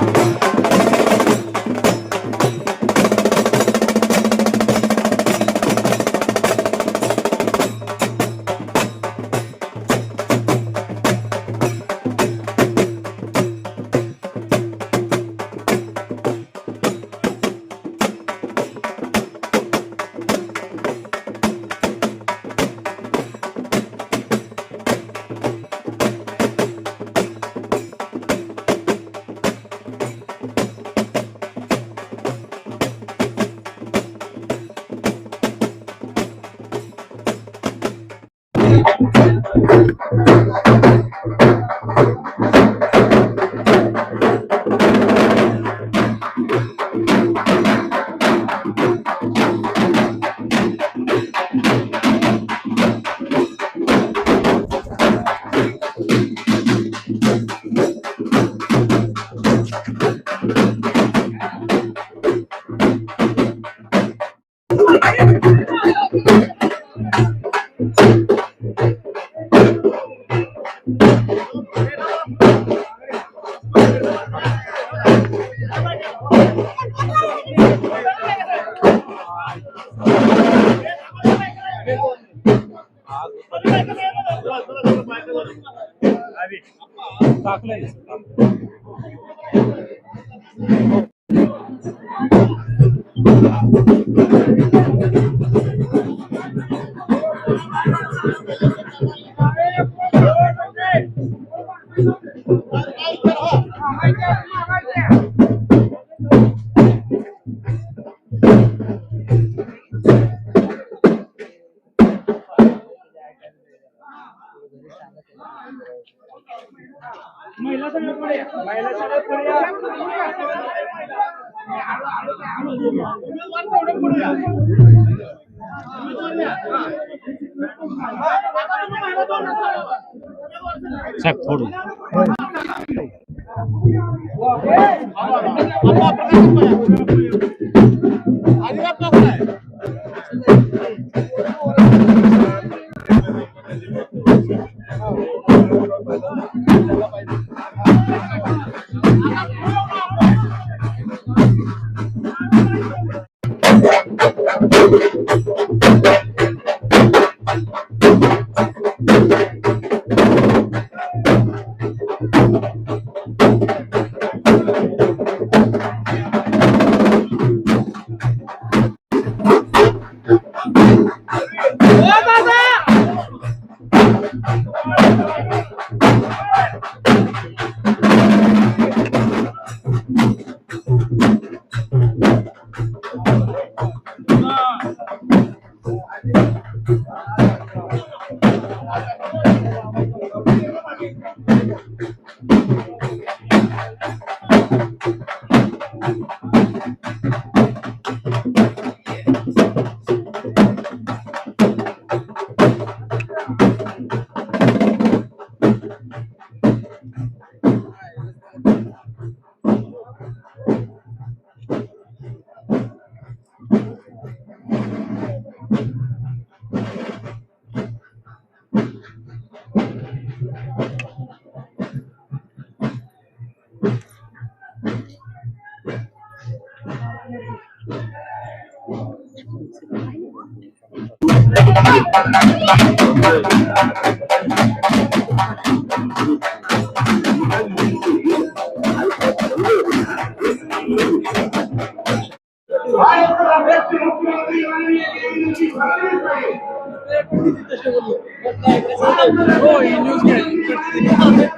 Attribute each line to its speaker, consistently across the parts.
Speaker 1: Thank you. टाकलंय. સાહેબ થોડું અધિકાર Oh, you knew it.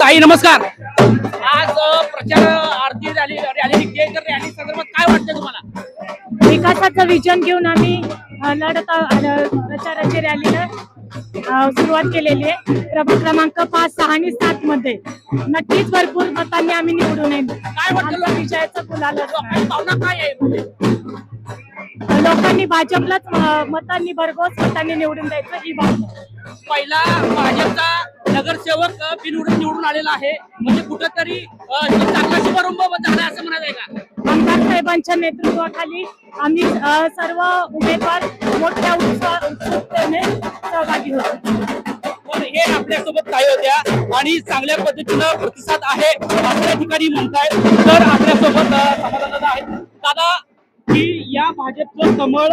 Speaker 2: ताई नमस्कार. आज प्रचार आरती रॅली रॅली रॅली संदर्भात काय
Speaker 1: काय वाटतं तुम्हाला?
Speaker 2: विकासाचं विजन घेऊन आम्ही लढत प्रचाराची रॅलीला सुरुवात केलेली आहे. प्रभाग क्रमांक पाच सहा आणि सात मध्ये. नक्कीच भरपूर मतांनी आम्ही निवडून येईल.
Speaker 1: काय
Speaker 2: विजयाचा
Speaker 1: म्हणजे
Speaker 2: लोकांनी भाजपलाच मतांनी भरघोस मतांनी निवडून द्यायचं ही आहे.
Speaker 1: पहिला भाजपचा नगरसेवक अ, बिनविरोध निवडून आलेला आहे. म्हणजे कुठंतरी चांगला शुभारंभ झाला असं म्हणायचं आहे का?
Speaker 2: आमदार साहेबांच्या नेतृत्वाखाली आम्ही सर्व उमेदवार मोठ्या उत्साह उत्सुकतेने सहभागी होतो.
Speaker 1: पण हे आपल्यासोबत काय होत्या आणि चांगल्या पद्धतीनं प्रतिसाद आहे असं या ठिकाणी म्हणताय तर आपल्यासोबत समाधान आहेत. दादा की या भाजपचं कमळ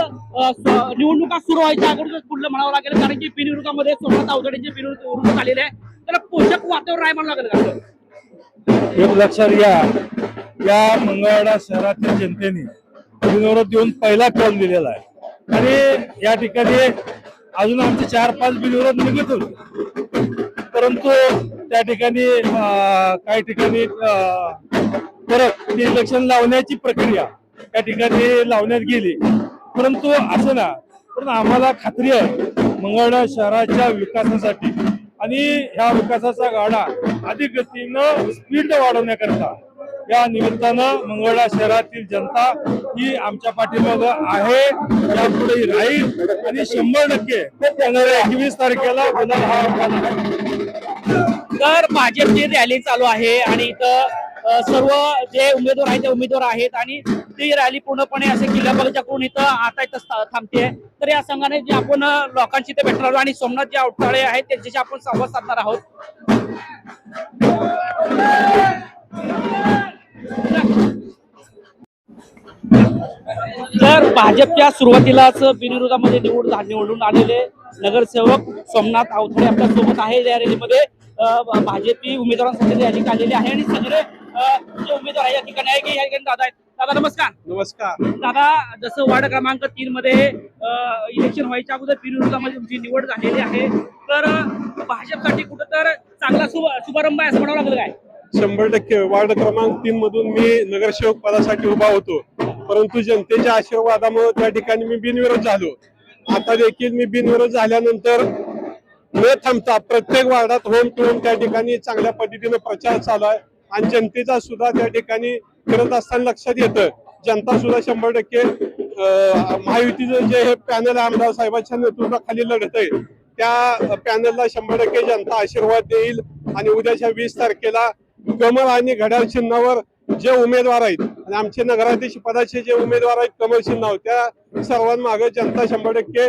Speaker 1: निवडणुका सुरू व्हायच्या अगोदरच पुढलं म्हणावं लागेल कारण की बिनविरोधामध्ये सोमनाथ अवघडेचे बिनविरोध आलेले आहे त्याला पोषक वातावरण आहे म्हणावं लागेल का?
Speaker 3: एक लक्षात घ्या या मंगळवाडा शहरातील जनतेने बिनविरोध देऊन पहिला कॉल दिलेला आहे. आणि या ठिकाणी अजून आमचे चार पाच बिनविरोध निघत होते. परंतु त्या ठिकाणी काही ठिकाणी अं, परत ते इलेक्शन लावण्याची प्रक्रिया या ठिकाणी लावण्यात गेली. परंतु असं ना पण आम्हाला खात्री आहे मंगळवेढा शहराच्या विकासासाठी आणि ह्या विकासाचा गाडा अधिक गतीनं स्पीड वाढवण्याकरता या निमित्तानं मंगळवेढा शहरातील जनता ही आमच्या पाठीमागं आहे. यापुढे राहील आणि शंभर टक्के येणाऱ्या एकवीस तारखेला गुलाल हा
Speaker 1: तर भाजपची रॅली चालू आहे आणि इथं सर्व जे उमेदवार आहेत ते उमेदवार आहेत आणि ती रॅली पूर्णपणे असे किल्ल्याबागच्या करून इथं आता इथं थांबते तर या संघाने जे आपण लोकांशी इथे भेटणार आहोत आणि सोमनाथ जे अवताळे आहेत त्यांच्याशी आपण संवाद साधणार आहोत. तर भाजपच्या सुरुवातीलाच बिनविरोधामध्ये निवड निवडून आलेले नगरसेवक सोमनाथ आवथडे आपल्यासोबत आहे. या रॅलीमध्ये भाजपी उमेदवारांसाठी रॅली काढलेली आहे. आणि सगळे जे उमेदवार आहे या ठिकाणी आहे की या ठिकाणी दादा आहेत? दादा नमस्कार.
Speaker 3: नमस्कार.
Speaker 1: दादा जसं वार्ड क्रमांक तीन मध्ये इलेक्शन व्हायच्या अगोदर बिनविरोधामध्ये तुमची निवड झालेली आहे. तर भाजपसाठी कुठं तर चांगला शुभ शुभारंभ आहे असं म्हणावं लागेल काय?
Speaker 4: शंभर टक्के. वार्ड क्रमांक तीन मधून मी नगरसेवक पदासाठी उभा होतो. परंतु जनतेच्या आशीर्वादामुळे त्या ठिकाणी मी बिनविरोध झालो. आता देखील मी बिनविरोध झाल्यानंतर न थांबता प्रत्येक वार्डात होम टून त्या ठिकाणी चांगल्या पद्धतीने प्रचार चालू आहे. आणि जनतेचा सुद्धा त्या ठिकाणी करत असताना लक्षात येतं. जनता सुद्धा शंभर टक्के महायुतीचं जे हे पॅनल आमदार साहेबांच्या नेतृत्वाखाली लढत आहे त्या पॅनलला शंभर टक्के जनता आशीर्वाद देईल आणि उद्याच्या वीस तारखेला कमळ आणि घड्याळ चिन्हावर जे उमेदवार आहेत आणि आमचे नगराध्यक्ष पदाचे जे उमेदवार आहेत कमळ चिन्हावर त्या सर्वांमागे जनता शंभर टक्के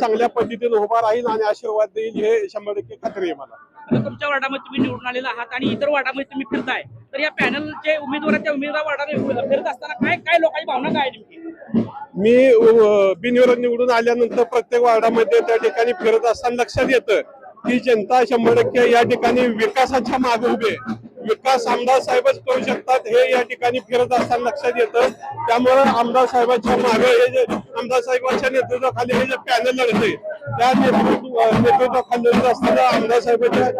Speaker 4: चांगल्या पद्धतीने उभा राहील आणि आशीर्वाद देईल हे शंभर टक्के खात्री आहे मला.
Speaker 1: तुमच्या वार्डामध्ये तुम्ही निवडून आलेला आहात आणि इतर वार्डामध्ये तुम्ही फिरताय. तर या पॅनलचे उमेदवार त्या उमेदवार वाढाने फिरत असताना काय काय लोकांची भावना काय नेमकी
Speaker 4: मी बिनविरोध निवडून आल्यानंतर प्रत्येक वार्डामध्ये त्या ठिकाणी फिरत असताना लक्षात येतं की जनता शंभर टक्के या ठिकाणी विकासाच्या मागे उभे आहे. विकास आमदार साहेबच करू शकतात हे या ठिकाणी फिरत असताना लक्षात येतं. त्यामुळे आमदार साहेबांच्या मागे हे जे आमदार साहेबांच्या नेतृत्वाखाली हे जे पॅनल लढते त्या नेतृत्व नेतृत्वाखाली लढत असताना आमदार साहेबांच्या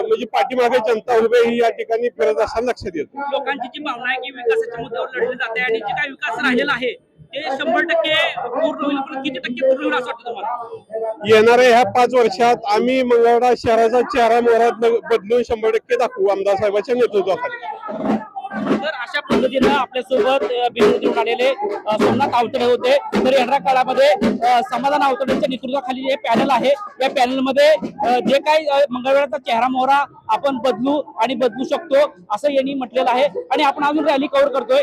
Speaker 4: म्हणजे पाठीमागे जनता उभे ही या ठिकाणी फिरत असताना लक्षात येतं.
Speaker 1: लोकांची जी भावना आहे की विकासाच्या मुद्द्यावर लढले जाते आणि जे काय विकास राहिलेला आहे ते शंभर टक्के पूर्ण होईल पण किती टक्के पूर्ण होईल असं वाटतं तुम्हाला?
Speaker 4: येणाऱ्या ह्या पाच वर्षात आम्ही मंगळवाडा शहराचा चेहरा मोहरात बदलून शंभर टक्के दाखवू आमदार साहेबांच्या नेतृत्वाखाली.
Speaker 1: तर अशा पद्धतीनं आपल्यासोबत येऊन आलेले सोमनाथ आवतडे होते. तर येणाऱ्या काळामध्ये समाधान आवतडेच्या नेतृत्वाखाली जे पॅनल आहे या पॅनलमध्ये अ, जे काही मंगळवारचा चेहरा मोहरा आपण बदलू आणि बदलू शकतो असं यांनी म्हटलेलं आहे. आणि आपण अजून रॅली कव्हर करतोय.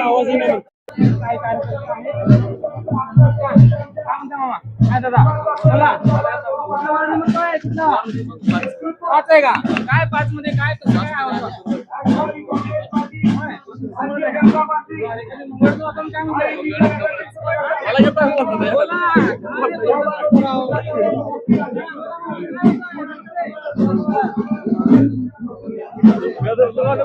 Speaker 5: आवाज नाही दादा चला पाच आहे का काय पाच मध्ये काय काय
Speaker 1: आवाज मला